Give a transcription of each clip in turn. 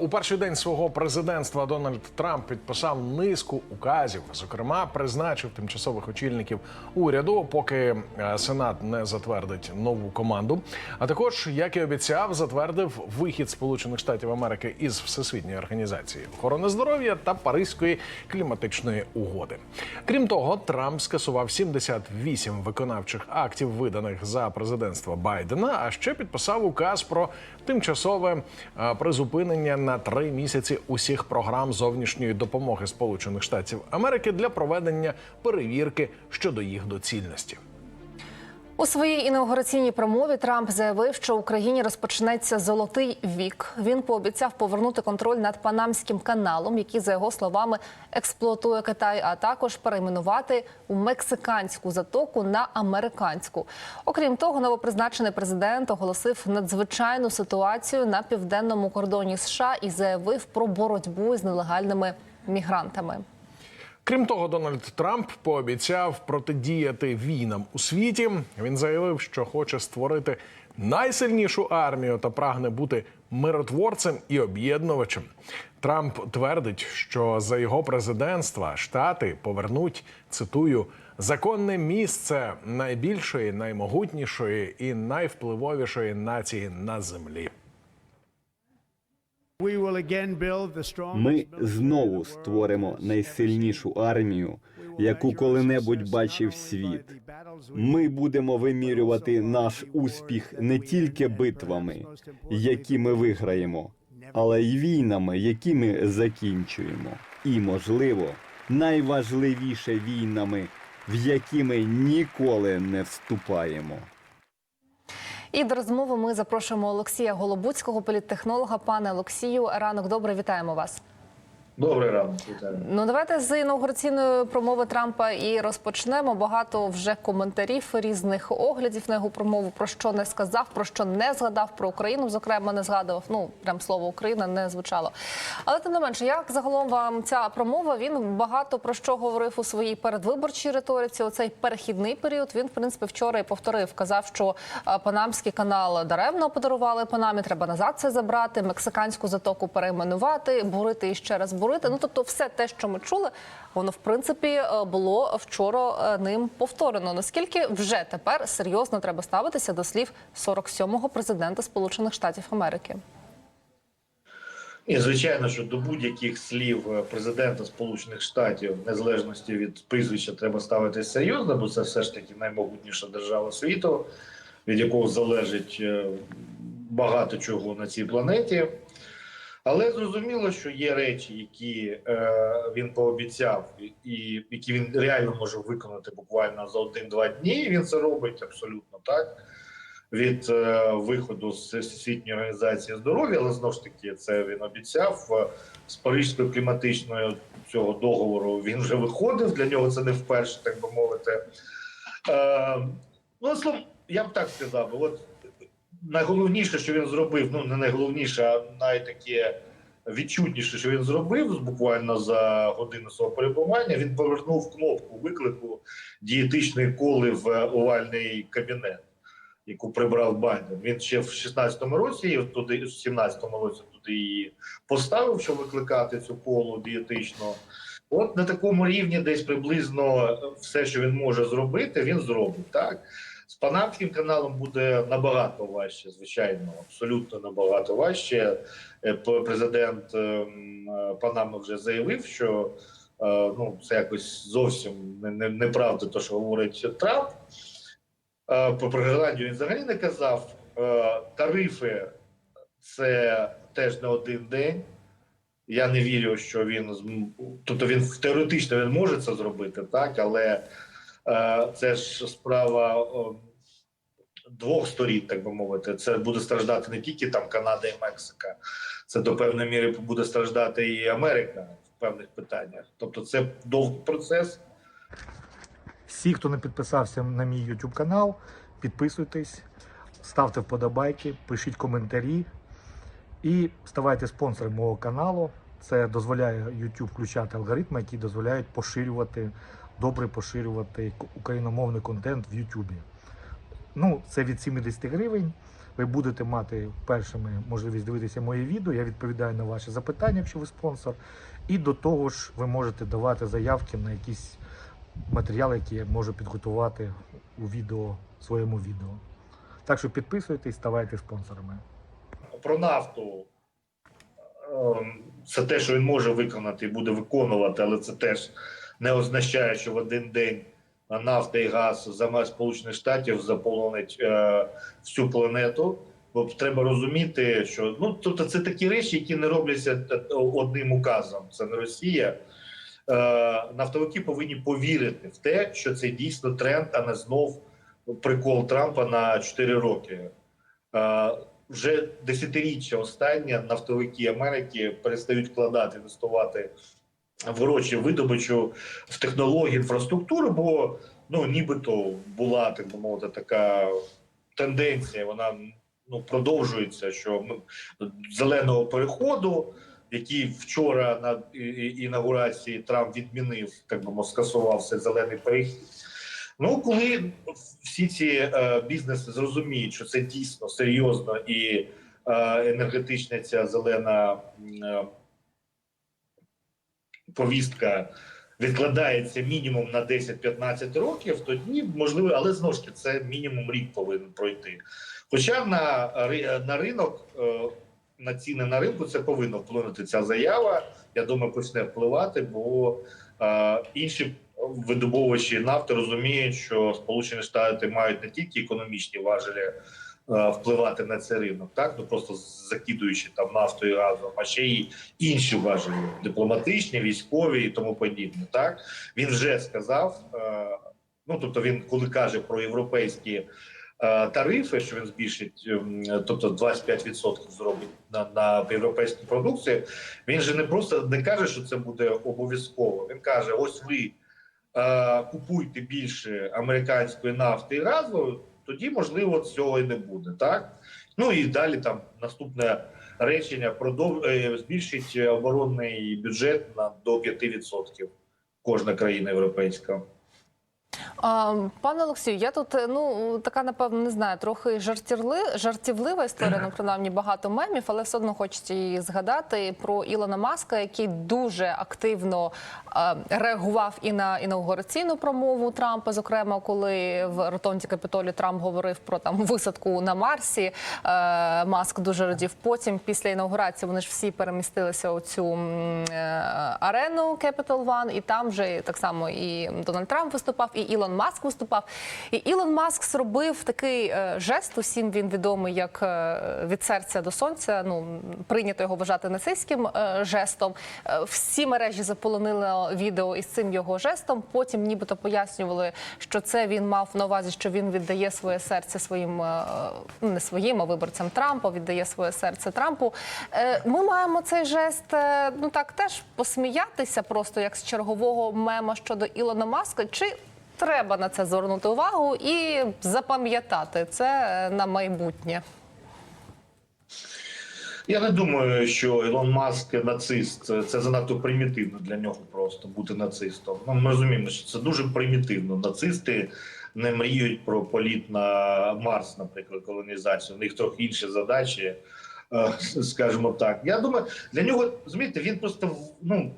У перший день свого президентства Дональд Трамп підписав низку указів. Зокрема, призначив тимчасових очільників уряду, поки е, Сенат не затвердить нову команду. А також, як і обіцяв, затвердив вихід Сполучених Штатів Америки із Всесвітньої організації охорони здоров'я та Паризької кліматичної угоди. Крім того, Трамп скасував 78 виконавчих актів, виданих за президентства Байдена. А ще підписав указ про тимчасове е, призупинення на три місяці усіх програм зовнішньої допомоги Сполучених Штатів Америки для проведення перевірки щодо їх доцільності. У своїй інаугураційній промові Трамп заявив, що Україні розпочнеться золотий вік. Він пообіцяв повернути контроль над Панамським каналом, який, за його словами, експлуатує Китай, а також перейменувати у мексиканську затоку на американську. Окрім того, новопризначений президент оголосив надзвичайну ситуацію на південному кордоні США і заявив про боротьбу з нелегальними мігрантами. Крім того, Дональд Трамп пообіцяв протидіяти війнам у світі. Він заявив, що хоче створити найсильнішу армію та прагне бути миротворцем і об'єднувачем. Трамп твердить, що за його президентства штати повернуть цитую законне місце найбільшої, наймогутнішої і найвпливовішої нації на землі. Ми знову створимо найсильнішу армію, яку коли-небудь бачив світ. Ми будемо вимірювати наш успіх не тільки битвами, які ми виграємо, але й війнами, які ми закінчуємо. І, можливо, найважливіше війнами, в які ми ніколи не вступаємо. І до розмови ми запрошуємо Олексія Голобуцького, політтехнолога. Пане Олексію, ранок добре, вітаємо вас. Добрий ранок. Ну давайте з інаугураційної промови Трампа і розпочнемо. Багато вже коментарів різних оглядів на його промову. Про що не сказав, про що не згадав, про Україну, зокрема, не згадував. Ну прям слово Україна не звучало. Але тим не менше, як загалом вам ця промова? Він багато про що говорив у своїй передвиборчій риториці. Оцей перехідний період він в принципі вчора і повторив. Казав, що е, Панамський канал даремно подарували Панамі. Треба назад це забрати. Мексиканську затоку перейменувати, бурити і ще раз бурити. Ну тобто, все те, що ми чули, воно в принципі е, було вчора е, ним повторено. Наскільки вже тепер серйозно треба ставитися до слів 47-го президента Сполучених Штатів Америки? І звичайно, що до будь-яких слів е, президента Сполучених Штатів, в незалежності від прізвища, треба ставитися серйозно, бо це все ж таки наймогутніша держава світу, від якого залежить багато чого на цій планеті. Але зрозуміло, що є речі, які е, він пообіцяв, і які він реально може виконати буквально за один-два дні. І він це робить абсолютно так. Від е, виходу з Всесвітньої організації здоров'я, але знову ж таки, це він обіцяв е, з Парижською кліматичною цього договору. Він вже виходив. Для нього це не вперше, так би мовити. Е, ну, словом, я б так сказав, от найголовніше, що він зробив, ну не найголовніше, а найтаке відчутніше, що він зробив буквально за годину свого перебування. Він повернув кнопку виклику дієтичної коли в овальний кабінет, яку прибрав Байден. Він ще в 16-му році, туди в 17-му році туди її поставив, щоб викликати цю колу дієтичну. От на такому рівні, десь приблизно все, що він може зробити, він зробить так. З Панамським каналом буде набагато важче, звичайно, абсолютно набагато важче. Е, Президент ем, Панами вже заявив, що е, ну це якось зовсім не- не- неправда, те, що говорить Трамп. Е, про Гренландію він взагалі не казав. Тарифи це теж не один день. Я не вірю, що він тобто він теоретично він може це зробити, так але це ж справа двох сторін, так би мовити. Це буде страждати не тільки там Канада і Мексика, це до певної міри буде страждати і Америка в певних питаннях. Тобто, це довгий процес. Всі, хто не підписався на мій YouTube канал, підписуйтесь, ставте вподобайки, пишіть коментарі і ставайте спонсором мого каналу. Це дозволяє YouTube включати алгоритми, які дозволяють поширювати, добре поширювати україномовний контент в YouTube. Ну, це від 70 гривень. Ви будете мати першими можливість дивитися мої відео. Я відповідаю на ваші запитання, якщо ви спонсор. І до того ж, ви можете давати заявки на якісь матеріали, які я можу підготувати у відео своєму відео. Так що підписуйтесь, ставайте спонсорами. Про нафту. ем, Це те, що він може виконати і буде виконувати, але це теж не означає, що в один день нафта і газ за Сполучених Штатів заполонить е, всю планету. Бо треба розуміти, що ну тобто це такі речі, які не робляться е, одним указом. Це не Росія. Е, нафтовики повинні повірити в те, що це дійсно тренд, а не знов прикол Трампа на 4 роки. Е, вже десятиріччя останнє нафтовики Америки перестають вкладати, інвестувати в гроші в видобичу в технології, інфраструктуру, бо ну нібито була так би мовити така тенденція. Вона ну продовжується, що ми зеленого переходу, який вчора на інаугурації Трамп відмінив, так би скасував цей зелений перехід. Ну, коли всі ці е, бізнеси зрозуміють, що це дійсно серйозно і е, енергетична ця зелена е, повістка відкладається мінімум на 10-15 років, тоді можливо, але знову ж таки це мінімум рік повинен пройти. Хоча на, на ринок, е, на ціни на ринку це повинно вплинути ця заява. Я думаю, почне впливати, бо е, інші видобувачі нафти розуміють, що Сполучені Штати мають не тільки економічні важелі впливати на цей ринок, так ну просто закидуючи там нафтою газом, а ще й інші важелі дипломатичні, військові і тому подібне. Так він вже сказав. е, Ну тобто, він коли каже про європейські е, тарифи, що він збільшить, ем, тобто 25% зробить на, на європейську продукцію. Він же не просто не каже, що це буде обов'язково. Він каже: ось ви е, купуйте більше американської нафти і газу, тоді можливо цього і не буде. Так ну і далі там наступне речення продов... е, збільшить оборонний бюджет на до 5% кожна країна європейська. А, Пане Олексію, я тут е, ну така напевно не знаю, трохи жартівли, жартівлива історія. Ну принаймні багато мемів, але все одно хочеться її згадати про Ілона Маска, який дуже активно е, реагував і на інаугураційну промову Трампа, зокрема, коли в ротонді Капітолі Трамп говорив про там висадку на Марсі. Е, Маск дуже радів. Потім після інаугурації вони ж всі перемістилися у цю е, арену Capital One, і там вже так само і Дональд Трамп виступав, і Ілон Маск виступав. І Ілон Маск зробив такий е, жест. Усім він відомий як е, від серця до сонця. Ну прийнято його вважати нацистським е, жестом. Всі мережі заполонили відео із цим його жестом. Потім, нібито пояснювали, що це він мав на увазі, що він віддає своє серце своїм ну, не своїм, а виборцям Трампа. Віддає своє серце Трампу. Ми маємо цей жест. Ну так теж посміятися, просто як з чергового мема щодо Ілона Маска. Чи треба на це звернути увагу і запам'ятати це на майбутнє? Я не думаю, що Ілон Маск нацист. Це занадто примітивно для нього просто бути нацистом. Ну, ми розуміємо, що це дуже примітивно. Нацисти не мріють про політ на Марс, наприклад, колонізацію. У них трохи інші задачі, е, скажімо так. Я думаю, для нього розумієте, він просто ну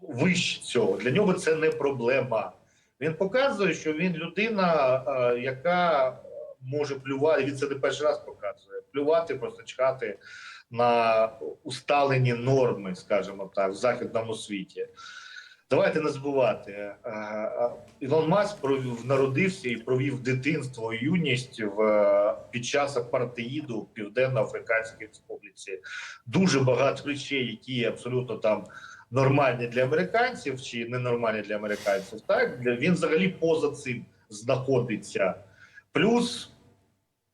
вище цього. Для нього це не проблема. Він показує, що він людина, е, яка може плювати. Він це не перший раз показує. Плювати, просто чхати на усталені норми, скажімо так, в західному світі. Давайте не забувати. е, е, Ілон Маск провів народився і провів дитинство і юність в під час апартеїду в Південно-Африканській Республіці. Дуже багато речей, які абсолютно там нормальні для американців чи ненормальні для американців. Так він взагалі поза цим знаходиться. Плюс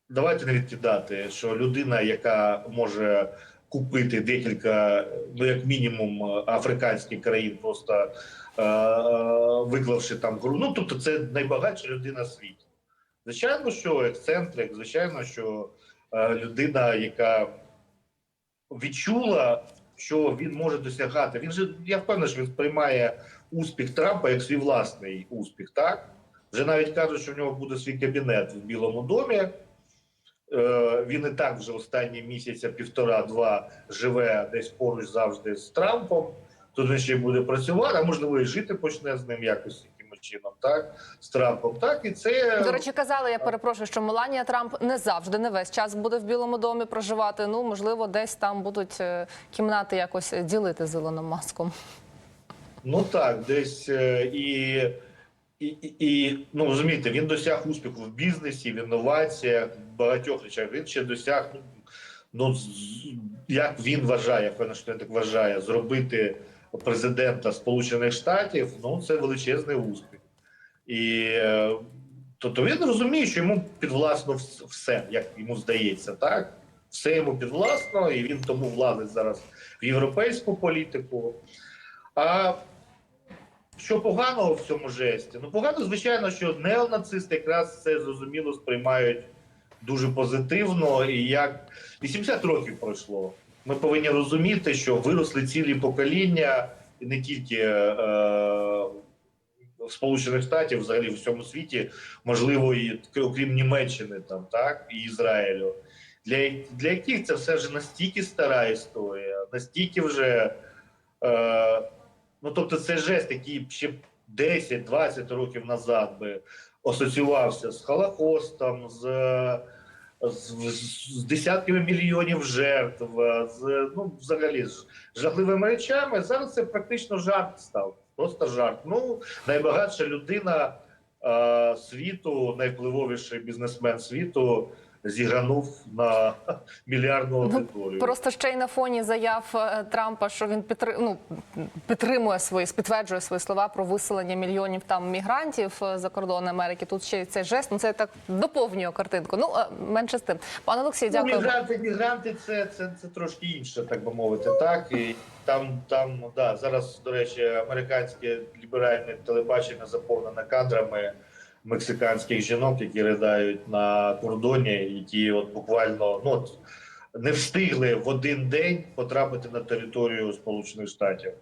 давайте не відкидати, що людина, яка може купити декілька, ну як мінімум, африканських країн, просто е, е, виклавши там гру. Ну тобто, це найбагатша людина світу. Звичайно, що ексцентрик, звичайно, що е, людина, яка відчула, що він може досягати. Він же я впевнений, що він сприймає успіх Трампа як свій власний успіх. Так вже навіть кажуть, що в нього буде свій кабінет в Білому домі. Е, Він і так вже останні місяця, півтора-два живе десь поруч завжди з Трампом. Тут він ще буде працювати, а можливо і жити почне з ним якось чином, так з Трампом. Так і це До речі, казали, я перепрошую, що Меланія Трамп не завжди, не весь час буде в Білому домі проживати. Ну, можливо, десь там будуть е, кімнати якось ділити з Ілоном Маском. Ну так, десь е, і, і, і, і ну розумієте, він досяг успіху в бізнесі, в інноваціях, в багатьох речах. Він ще досяг, ну, ну як він вважає, впевнений, що він так вважає, зробити президента Сполучених Штатів, ну це величезний успіх. І е, тобто він розуміє, що йому підвласно вс- все, як йому здається, так? Все йому підвласно, і він тому влазить зараз в європейську політику. А що поганого в цьому жесті? Ну, погано, звичайно, що неонацисти якраз це зрозуміло сприймають дуже позитивно. І як 80 років пройшло. Ми повинні розуміти, що виросли цілі покоління, і не тільки е, Сполучених Штатів, взагалі в всьому світі, можливо, і окрім Німеччини, там так і Ізраїлю. Для, для яких це все вже настільки стара історія, настільки вже. Е, ну, тобто, це жест, який ще 10-20 років назад би асоціювався з Холокостом, з, з, з десятками мільйонів жертв, з ну, взагалі з жахливими речами. Зараз це практично жарт став. Просто жарт. Ну, найбагатша людина е, світу, найвпливовіший бізнесмен світу зігранув на мільярдну аудиторію. Просто ще й на фоні заяв е, Трампа, що він підтри... ну, підтримує свої, підтверджує свої слова про виселення мільйонів там мігрантів е, за кордон Америки. Тут ще цей жест. Ну це так доповнює картинку. Ну е, менше з тим. Пане Олексію, Ну, дякую. мігранти, мігранти це, це, це трошки інше, так би мовити. Так і там, там ну, да, зараз, до речі, американське ліберальне телебачення заповнене кадрами мексиканських жінок, які ридають на кордоні, які от буквально ну от, не встигли в один день потрапити на територію Сполучених Штатів.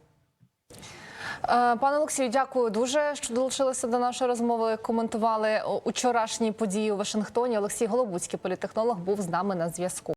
Е, Пане Олексію, дякую дуже, що долучилися до нашої розмови. Коментували учорашні події у Вашингтоні. Олексій Голобуцький, політехнолог, був з нами на зв'язку.